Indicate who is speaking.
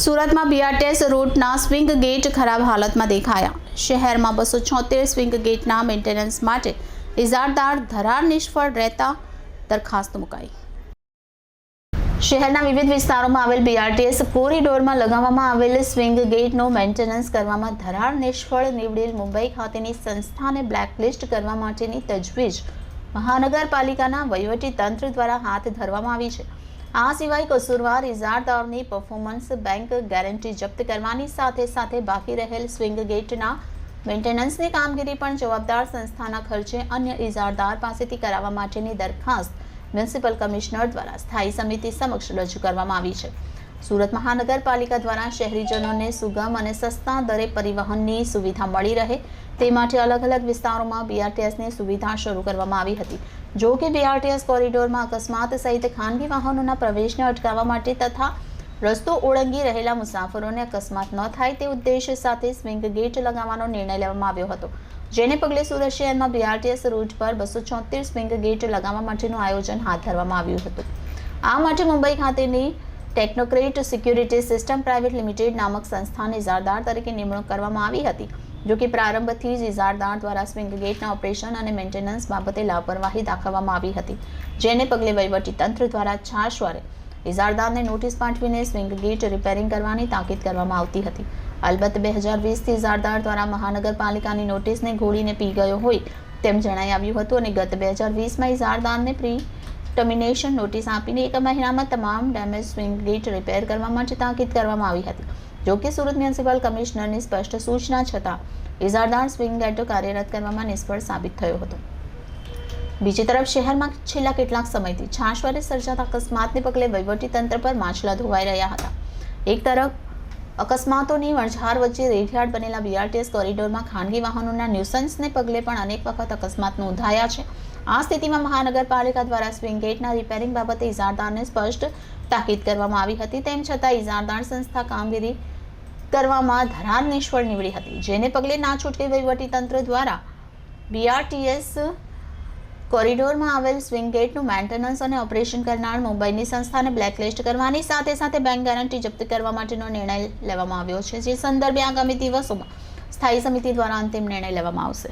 Speaker 1: સુરતમાં BRTS રૂટના swing gate ખરાબ હાલતમાં દેખાયા. શહેરમાં બસો છોતેર સ્વિંગ ગેટના મેન્ટેનન્સ માટે ઇજારદાર ધરાર નિષ્ફળ રહેતા દરખાસ્ત મુકાઈ. શહેરના વિવિધ વિસ્તારોમાં આવેલ બીઆરટીએસ કોરિડોરમાં લગાવવામાં આવેલ સ્વિંગ ગેટનું મેન્ટેનન્સ કરવામાં ધરાર નિષ્ફળ નીવડેલ મુંબઈ ખાતેની સંસ્થાને બ્લેકલિસ્ટ કરવા માટેની તજવીજ મહાનગરપાલિકાના વહીવટી તંત્ર દ્વારા હાથ ધરવામાં આવી છે. આ સિવાય કસૂરવાર ઇજારદારની પરફોર્મન્સ બેંક ગેરંટી જપ્ત કરવાની સાથે સાથે બાકી રહેલ સ્વિંગ ગેટના મેન્ટેનન્સની કામગીરી પણ જવાબદાર સંસ્થાના ખર્ચે અન્ય ઇજારદાર પાસેથી કરાવવા માટેની દરખાસ્ત મ્યુનિસિપલ કમિશનર દ્વારા સ્થાયી સમિતિ સમક્ષ રજૂ કરવામાં આવી છે. સુરત મહાનગરપાલિકા દ્વારા શહેરીજનોને સુગમ અને સસ્તા દરે પરિવહનની સુવિધા મળી રહે તે માટે અલગ અલગ વિસ્તારોમાં બીઆરટીએસની સુવિધા શરૂ કરવામાં આવી હતી. જો કે બીઆરટીએસ કોરિડોરમાં અકસ્માત સહિત ખાનગી વાહનોના પ્રવેશને અટકાવવા માટે તથા રસ્તો ઓળંગી રહેલા મુસાફરોને અકસ્માત ન થાય તે ઉદ્દેશ્ય સાથે સ્વિંગ ગેટ લગાવવાનો નિર્ણય લેવામાં આવ્યો હતો. જેને પગલે સુરત શહેરમાં બીઆરટીએસ રૂટ પર બસો છોતેર સ્વિંગ ગેટ લગાવવા માટેનું આયોજન હાથ ધરવામાં આવ્યું હતું. આ માટે મુંબઈ ખાતેની technocrat security system private limited નામક સંસ્થાને ઇજારદાર તરીકે નિમણૂક કરવામાં આવી હતી, જો કે પ્રારંભથી જ ઇજારદાર દ્વારા સ્વિંગ ગેટના ઓપરેશન અને મેન્ટેનન્સ બાબતે લાપરવાહી દાખવવામાં આવી હતી, જેને પગલે તંત્ર દ્વારા છાશવારે ઇજારદારને નોટિસ પાઠવીને સ્વિંગ ગેટ રિપેરિંગ કરવાની તાકીદ કરવામાં આવતી હતી. અલબત્ત બે હજાર વીસથી ઇજારદાર દ્વારા મહાનગરપાલિકાની નોટિસને ઘોડીને પી ગયો હોય તેમ જણાઈ આવ્યું હતું અને ગત બે હજાર વીસમાં ઇજારદારને પ્રી ટર્મિનેશન નોટિસ આપીને એક મહિનામાં તમામ ડેમેજ સ્વિંગ ગેટ રિપેર કરવા માટે તાકીદ કરવામાં આવી હતી. જો કે સુરત મ્યુનિસિપલ કમિશનરની સ્પષ્ટ સૂચના છતાં ઇજારદાર સ્વિંગ ગેટો કાર્યરત કરવામાં નિષ્ફળ સાબિત થયો હતો. બીજી તરફ શહેરમાં છેલ્લા કેટલાક સમયથી છાશવારે સર્જાતા અકસ્માતને પગલે વહીવટીતંત્ર પર માછલા ધોવાઈ રહ્યા હતા. એક તરફ અકસ્માતોની વણઝાર વચ્ચે રેઢિયાળ બનેલા બીઆરટીએસ કોરિડોરમાં ખાનગી વાહનોના ન્યુસન્સને પગલે પણ અનેક વખત અકસ્માત નોંધાયા છે. આ સ્થિતિમાં મહાનગરપાલિકા દ્વારા સ્વિંગ ગેટના રિપેરિંગ બાબતે ઇજારદારને સ્પષ્ટ તાકીદ કરવામાં આવી હતી. તેમ છતાં ઇજારદાર સંસ્થા કામગીરી કરવામાં ધરાર નિષ્ફળ નીવડી હતી, જેને પગલે ના છૂટકે વહીવટી તંત્ર દ્વારા બીઆરટીએસ કોરિડોરમાં આવેલ સ્વિંગ ગેટનું મેન્ટેનન્સ અને ઓપરેશન કરનાર મુંબઈની સંસ્થાને બ્લેકલિસ્ટ કરવાની સાથે સાથે બેંક ગેરંટી જપ્ત કરવા માટેનો નિર્ણય લેવામાં આવ્યો છે, જે સંદર્ભે આગામી દિવસોમાં સ્થાયી સમિતિ દ્વારા અંતિમ નિર્ણય લેવામાં આવશે.